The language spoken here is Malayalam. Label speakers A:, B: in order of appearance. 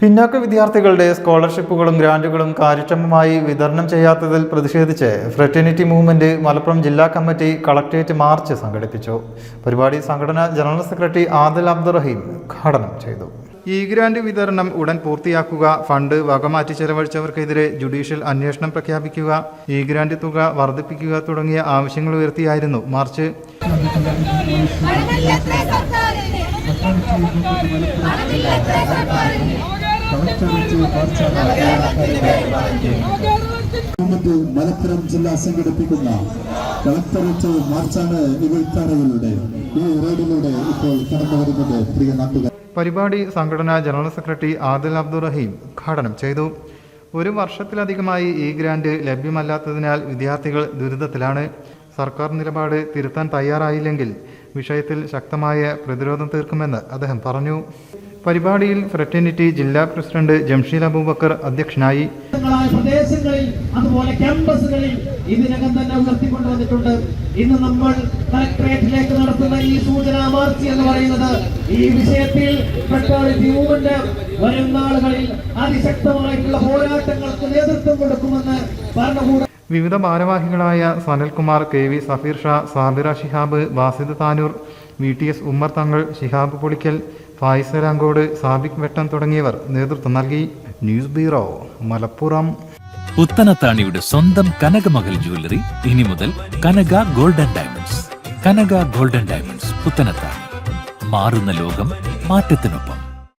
A: പിന്നാക്ക വിദ്യാർത്ഥികളുടെ സ്കോളർഷിപ്പുകളും ഗ്രാന്റുകളും കാര്യക്ഷമമായി വിതരണം ചെയ്യാത്തതിൽ പ്രതിഷേധിച്ച് ഫ്രറ്റേണിറ്റി മൂവ്മെന്റ് മലപ്പുറം ജില്ലാ കമ്മിറ്റി കളക്ടറേറ്റ് മാർച്ച് സംഘടിപ്പിച്ചു. പരിപാടി സംഘടനാ ജനറൽ സെക്രട്ടറി ആദിൽ അബ്ദുറഹീം ഉദ്ഘാടനം ചെയ്തു. ഇ ഗ്രാന്റ് വിതരണം ഉടൻ പൂർത്തിയാക്കുക ഫണ്ട് വകമാറ്റി ചെലവഴിച്ചവർക്കെതിരെ ജുഡീഷ്യൽ അന്വേഷണം പ്രഖ്യാപിക്കുക ഇ ഗ്രാന്റ് തുക വർദ്ധിപ്പിക്കുക തുടങ്ങിയ ആവശ്യങ്ങൾ ഉയർത്തിയായിരുന്നു മാർച്ച്.
B: സർക്കാരിന്.
C: ഗവൺമെന്റ് മലപ്പുറം ജില്ല സംഘടിപ്പിക്കുന്ന കളക്ടറേറ്റ് മാർച്ചാണ് വഴിത്താരകളിലൂടെ ഈ റോഡിലൂടെ ഇപ്പോൾ കടന്നു വരുന്നത്. പ്രിയ നാട്ടുകാർ
A: പരിപാടി സംഘടനാ ജനറൽ സെക്രട്ടറി ആദിൽ അബ്ദുറഹീം ഉദ്ഘാടനം ചെയ്തു. ഒരു വർഷത്തിലധികമായി ഈ ഗ്രാന്റ് ലഭ്യമല്ലാത്തതിനാൽ വിദ്യാർത്ഥികൾ ദുരിതത്തിലാണ്. സർക്കാർ നിലപാട് തിരുത്താൻ തയ്യാറായില്ലെങ്കിൽ വിഷയത്തിൽ ശക്തമായ പ്രതിരോധം തീർക്കുമെന്ന് അദ്ദേഹം പറഞ്ഞു. പരിപാടിയിൽ ഫ്രറ്റേണിറ്റി ജില്ലാ പ്രസിഡന്റ് ജംഷീൽ അബൂബക്കർ അധ്യക്ഷനായി
D: പ്രദേശങ്ങളിൽ അതുപോലെ ക്യാമ്പസുകളിൽ ഇതിനകം തന്നെ ഉയർത്തിക്കൊണ്ടുവന്നിട്ടുണ്ട്. ഇന്ന് നമ്മൾ കളക്ടറേറ്റിലേക്ക് നടത്തുന്ന ഈ സൂചനാ മാർച്ച് എന്ന് പറയുന്നത് ഈ വിഷയത്തിൽ ഫ്രട്ടേണിറ്റി മൂവ്മെന്റ് വരും നാളുകളിൽ അതിശക്തമായിട്ടുള്ള പോരാട്ടങ്ങൾക്ക് നേതൃത്വം കൊടുക്കുമെന്ന് ഭരണകൂട
A: വിവിധ ഭാരവാഹികളായ Sanalkumar K V Safeer Shah Sabira Shihab Wasid Tanur V T S Ummer Thangal Shihab പൊളിക്കൽ ഫായിസരാങ്കോട് Sabik വെട്ടം തുടങ്ങിയവർ നേതൃത്വം നൽകി. News bureau Malappuram.
E: പുത്തനത്താണിയുടെ സ്വന്തം കനകമകൽ ജ്വല്ലറി ഇനി മുതൽ Kanaka golden diamonds. Kanaka golden diamonds Puthanathani. മാറുന്ന ലോകം മാറ്റത്തിനൊപ്പം.